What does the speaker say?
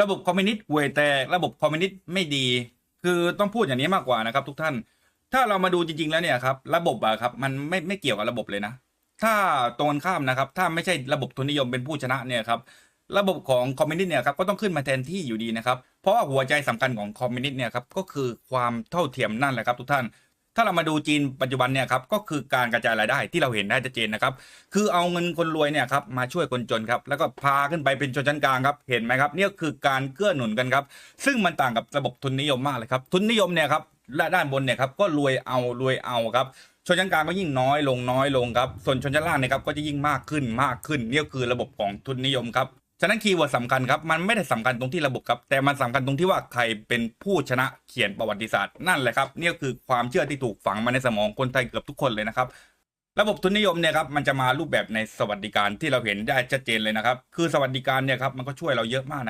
ระบบคอมมิวนิสต์ห่วยแตกระบบคอมมิวนิสต์ไม่ดี คือต้องพูดอย่างนี้มากกว่านะครับ ทุกท่าน ถ้าเรามาดูจริง ๆ แล้วเนี่ยครับ ระบบอะครับมันไม่ไม่เกี่ยวกับระบบเลยนะ ถ้าตรงข้ามนะครับ ถ้าไม่ใช่ระบบทุนนิยมเป็นผู้ชนะเนี่ยครับระบบของคอมมิวนิสต์เนี่ยครับก็ต้องขึ้นมาแทนที่อยู่ดีนะครับ เพราะว่าหัวใจสำคัญของคอมมิวนิสต์เนี่ยครับก็คือความเท่าเทียมนั่นแหละครับทุกท่าน ถ้าเรามาดูจีนปัจจุบันเนี่ยครับก็คือการกระจายรายได้ที่เราเห็นได้ชัดเจนนะครับคือเอาเงินคนรวยเนี่ยครับมาช่วยคนจนครับแล้วก็พาขึ้นไปเป็นชนชั้นกลางครับเห็นไหมครับเนี่ยคือการเกื้อหนุนกันครับซึ่งมันต่างกับระบบทุนนิยมมากเลยครับทุนนิยมเนี่ยครับและด้านบนเนี่ยครับก็รวยเอารวยเอาครับชนชั้นกลางก็ยิ่งน้อยลงน้อยลงครับส่วนชนชั้นล่างเนี่ยครับก็จะยิ่งมากขึ้นมากขึ้นเนี่ยคือระบบของทุนนิยมครับ ฉะนั้นคีย์เวิร์ดสำคัญครับ มันไม่ได้สำคัญตรงที่ระบบครับ แต่มันสำคัญตรงที่ว่าใครเป็นผู้ชนะเขียนประวัติศาสตร์นั่นแหละครับนี่คือความเชื่อที่ถูกฝังมาในสมองคนไทยเกือบทุกคนเลยนะครับระบบทุนนิยมเนี่ยครับมันจะมารูปแบบในสวัสดิการที่เราเห็นได้ชัดเจนเลยนะครับ คือสวัสดิการเนี่ยครับมันก็ช่วยเราเยอะมากนะครับ